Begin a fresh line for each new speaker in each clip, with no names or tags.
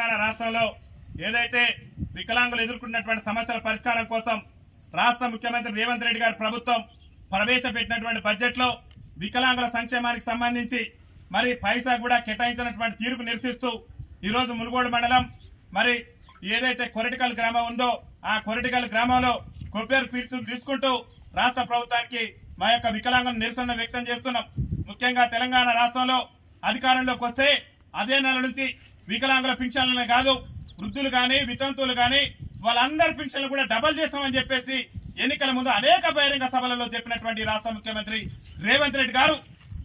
తెలంగాణ రాష్ట్రంలో ఏదైతే వికలాంగులు ఎదుర్కొన్నటువంటి సమస్యల పరిష్కారం కోసం రాష్ట్ర ముఖ్యమంత్రి రేవంత్ రెడ్డి గారి ప్రభుత్వం ప్రవేశపెట్టినటువంటి బడ్జెట్లో వికలాంగుల సంక్షేమానికి సంబంధించి మరి పైసా కూడా కేటాయించినటువంటి తీరుకు నిరసిస్తూ ఈరోజు మునుగోడు మండలం మరి ఏదైతే కొరటికల్ గ్రామం ఉందో ఆ కొరటికల్ గ్రామంలో కొబ్బరి పీల్చులు తీసుకుంటూ రాష్ట్ర ప్రభుత్వానికి మా యొక్క వికలాంగుల నిరసన వ్యక్తం చేస్తున్నాం. ముఖ్యంగా తెలంగాణ రాష్ట్రంలో అధికారంలోకి వస్తే అదే నెల నుంచి వికలాంగుల పింఛన్లనే కాదు వృద్ధులు కానీ వితంతువులు కానీ వాళ్ళందరి పింఛన్లు కూడా డబల్ చేస్తామని చెప్పేసి ఎన్నికల ముందు అనేక బహిరంగ సభలలో చెప్పినటువంటి రాష్ట్ర ముఖ్యమంత్రి రేవంత్ రెడ్డి గారు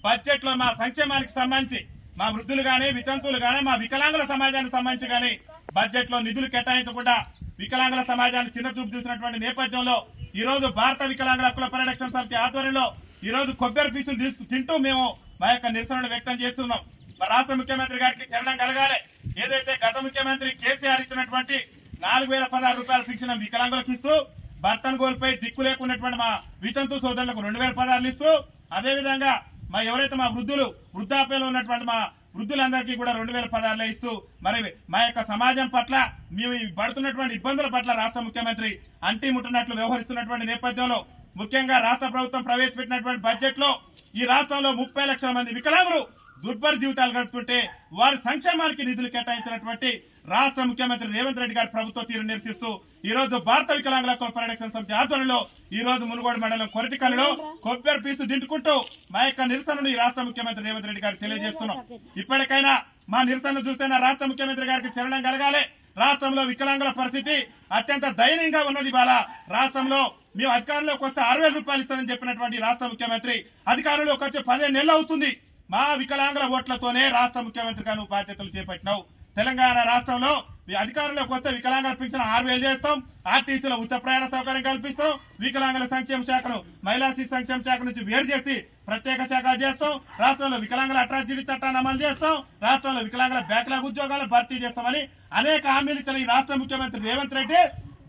బడ్జెట్లో మా సంక్షేమానికి సంబంధించి మా వృద్ధులు కానీ వితంతువులు కానీ మా వికలాంగుల సమాజానికి సంబంధించి కానీ బడ్జెట్లో నిధులు కేటాయించకుండా వికలాంగుల సమాజాన్ని చిన్న చూపు చూసినటువంటి నేపథ్యంలో ఈ రోజు భారత వికలాంగుల హక్కుల పరిరక్షణ సమితి ఆధ్వర్యంలో ఈ రోజు కొబ్బరి పీసులు తింటూ మేము మా యొక్క నిరసనను వ్యక్తం చేస్తున్నాం. మా రాష్ట్ర ముఖ్యమంత్రి గారికి చరణం కలగాలి. ఏదైతే గత ముఖ్యమంత్రి కేసీఆర్ ఇచ్చినటువంటి నాలుగు వేల పదహారు రూపాయల పింఛన్ వికలాంగులకు ఇస్తూ భర్తను కోల్పోయి దిక్కు లేకున్నటువంటి మా వితంతు సోదరులకు రెండు వేల పదహారులు ఇస్తూ అదేవిధంగా మా ఎవరైతే మా వృద్ధులు వృద్ధాప్యంలో ఉన్నటువంటి మా వృద్ధులందరికీ కూడా రెండు వేల పదహారులో ఇస్తూ మరి మా యొక్క సమాజం పట్ల మేము పడుతున్నటువంటి ఇబ్బందుల పట్ల రాష్ట్ర ముఖ్యమంత్రి అంటి ముట్టనట్లు వ్యవహరిస్తున్నటువంటి నేపథ్యంలో ముఖ్యంగా రాష్ట్ర ప్రభుత్వం ప్రవేశపెట్టినటువంటి బడ్జెట్లో ఈ రాష్ట్రంలో ముప్పై లక్షల మంది వికలాంగులు దుర్భర జీవితాలు గడుపుతుంటే వారి సంక్షేమానికి నిధులు కేటాయించినటువంటి రాష్ట్ర ముఖ్యమంత్రి రేవంత్ రెడ్డి గారి ప్రభుత్వ తీరు నిరసిస్తూ ఈ రోజు భారత వికలాంగుల హక్కుల పరిరక్షణ సమితి ఆధ్వర్యంలో ఈ రోజు మునుగోడు మండలం కొరటికల్లులో కొబ్బరి పీసు దింటుకుంటూ మా యొక్క నిరసనను ఈ రాష్ట్ర ముఖ్యమంత్రి రేవంత్ రెడ్డి గారికి తెలియజేస్తున్నాం. ఇప్పటికైనా మా నిరసనను చూస్తేనే రాష్ట్ర ముఖ్యమంత్రి గారికి చెరడం కలగాలి. రాష్ట్రంలో వికలాంగుల పరిస్థితి అత్యంత దయనీయంగా ఉన్నది ఇవాళ. రాష్ట్రంలో మేము అధికారంలోకి వస్తే అరవై రూపాయలు ఇస్తానని చెప్పినటువంటి రాష్ట్ర ముఖ్యమంత్రి అధికారంలోకి వచ్చే పదిహేను నెలలు అవుతుంది. మా వికలాంగుల ఓట్లతోనే రాష్ట్ర ముఖ్యమంత్రిగా నువ్వు బాధ్యతలు చేపట్టినావు. తెలంగాణ రాష్ట్రంలో ఈ అధికారంలోకి వస్తే వికలాంగుల పింఛన్ ఆరు వేలు చేస్తాం. ఆర్టీసీలో ఉచిత ప్రయాణ సౌకర్యం కల్పిస్తాం. వికలాంగుల సంక్షేమ శాఖను మహిళా శిశు సంక్షేమ శాఖ నుంచి వేరు చేసి ప్రత్యేక శాఖ చేస్తాం. రాష్ట్రంలో వికలాంగుల అట్రాసిటీ చట్టాన్ని అమలు చేస్తాం. రాష్ట్రంలో వికలాంగుల బ్యాక్లాగ్ ఉద్యోగాలు భర్తీ చేస్తామని అనేక హామీలు ఇచ్చిన ఈ రాష్ట్ర ముఖ్యమంత్రి రేవంత్ రెడ్డి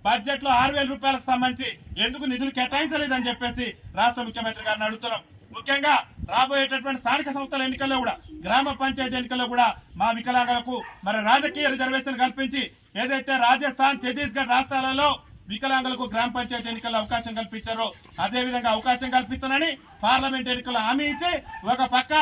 బడ్జెట్లో ఆరు వేల రూపాయలకు సంబంధించి ఎందుకు నిధులు కేటాయించలేదని చెప్పేసి రాష్ట్ర ముఖ్యమంత్రి గారిని అడుగుతున్నాం. ముఖ్యంగా రాబోయేటటువంటి స్థానిక సంస్థల ఎన్నికల్లో కూడా గ్రామ పంచాయతీ ఎన్నికల్లో కూడా మా వికలాంగులకు మరి రాజకీయ రిజర్వేషన్ కల్పించి ఏదైతే రాజస్థాన్ ఛత్తీస్గఢ్ రాష్ట్రాలలో వికలాంగులకు గ్రామ పంచాయతీ ఎన్నికల్లో అవకాశం కల్పించారో అదేవిధంగా అవకాశం కల్పిస్తానని పార్లమెంట్ ఎన్నికల్లో హామీ ఇచ్చి ఒక పక్క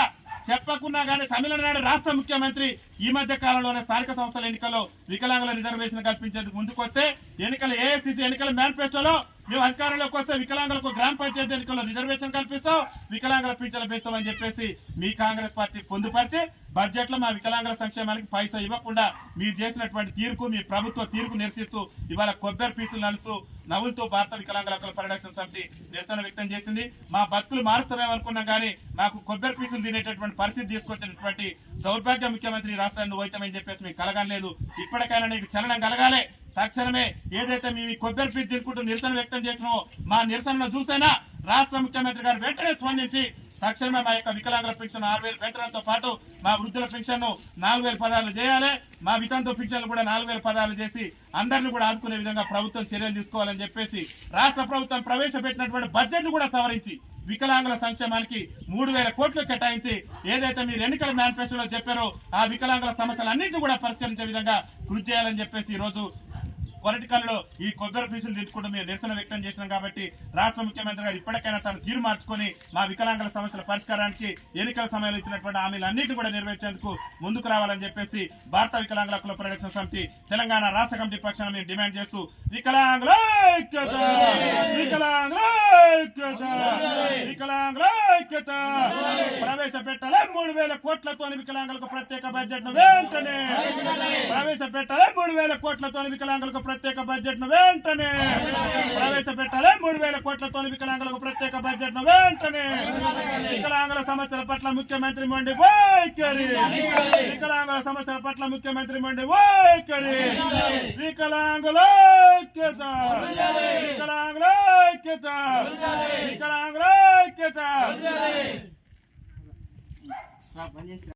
చెప్పకున్నా కానీ తమిళనాడు రాష్ట్ర ముఖ్యమంత్రి ఈ మధ్య కాలంలోనే స్థానిక సంస్థల ఎన్నికల్లో వికలాంగుల రిజర్వేషన్ కల్పించేందుకు ముందుకొస్తే ఎన్నికల ఏఐసిసి ఎన్నికల మేనిఫెస్టోలో మేము అధికారంలోకి వస్తే వికలాంగులకు గ్రామ పంచాయతీ ఎన్నికల్లో రిజర్వేషన్ కల్పిస్తాం వికలాంగుల పింఛను పెంచుతామని చెప్పేసి మీ కాంగ్రెస్ పార్టీ పొందుపరిచి బడ్జెట్లో మా వికలాంగుల సంక్షేమానికి పైసా ఇవ్వకుండా మీరు చేసినటువంటి తీరుకు మీ ప్రభుత్వ తీరుకు నిరసిస్తూ ఇవాళ కొబ్బరి పీసులు నడుస్తూ నవ్వులతో భారత వికలాంగుల హక్కుల పరిరక్షణ సమితి నిరసన వ్యక్తం చేసింది. మా బతుకులు మారుస్తామేమనుకున్నాం కానీ మాకు కొబ్బరి పీసులు తినేటటువంటి పరిస్థితి తీసుకొచ్చినటువంటి దౌర్భాగ్య ముఖ్యమంత్రి రాష్ట్రాన్ని నువ్వు చెప్పేసి మీకు కలగలేదు ఇప్పటికైనా నీకు చలనం కలగాలి. తక్షణమే ఏదైతే మేము ఈ కొబ్బరి పీసు తినుకుంటూ నిరసన వ్యక్తం చేసినామో మా నిరసనను చూసేనా రాష్ట్ర ముఖ్యమంత్రి గారు వెంటనే స్పందించి తక్షణమే మా యొక్క వికలాంగుల పెన్షన్ ఆరు వేలు పెంచడంతో పాటు మా వృద్ధుల పెన్షన్ నాలుగు వేల పదాలు చేయాలి. మా వితంతు పెన్షన్లు కూడా నాలుగు వేల పదాలు చేసి అందరిని కూడా ఆదుకునే విధంగా ప్రభుత్వం చర్యలు తీసుకోవాలని చెప్పేసి రాష్ట్ర ప్రభుత్వం ప్రవేశపెట్టినటువంటి బడ్జెట్ను కూడా సవరించి వికలాంగుల సంక్షేమానికి మూడు వేల కోట్లు కేటాయించి ఏదైతే మీరు ఎన్నికల మేనిఫెస్టోలో చెప్పారో ఆ వికలాంగుల సమస్యలన్నింటినీ కూడా పరిష్కరించే విధంగా కృషి చేయాలని చెప్పేసి ఈ రోజు పొలిటికల్లో ఈ కొబ్బరి పీసులు తిట్టుకుంటూ మేము నిరసన వ్యక్తం చేసినాం కాబట్టి రాష్ట్ర ముఖ్యమంత్రి గారు ఇప్పటికైనా తను తీరు మార్చుకొని మా వికలాంగుల సమస్యల పరిష్కారానికి ఎన్నికల సమయంలో ఇచ్చినటువంటి హామీలు అన్నింటినీ కూడా నెరవేర్చేందుకు ముందుకు రావాలని చెప్పేసి భారత వికలాంగుల హక్కుల పరిరక్షణ సమితి తెలంగాణ రాష్ట్ర కమిటీ పక్షాన మేము డిమాండ్ చేస్తూ వికలాంగుల వికలాంగుల వికలాంగుల ఐక్యత. ప్రవేశపెట్టాలి మూడు వేల కోట్లతో వికలాంగులకు ప్రత్యేక బడ్జెట్ను వెంటనే. ప్రవేశపెట్టాలి మూడు వేల కోట్లతో వికలాంగులకు ప్రత్యేక బడ్జెట్ను వెంటనే. ప్రవేశపెట్టాలి మూడు వేల కోట్లతో వికలాంగులకు ప్రత్యేక బడ్జెట్ను వెంటనే. వికలాంగుల సమస్యల పట్ల ముఖ్యమంత్రి మండి వైఖరి. వికలాంగుల సమస్యల పట్ల ముఖ్యమంత్రి మండి వైఖరి. వికలాంగుల ఐక్యత. వికలాంగుల ఐక్యత. వికలాంగుల ఐక్యత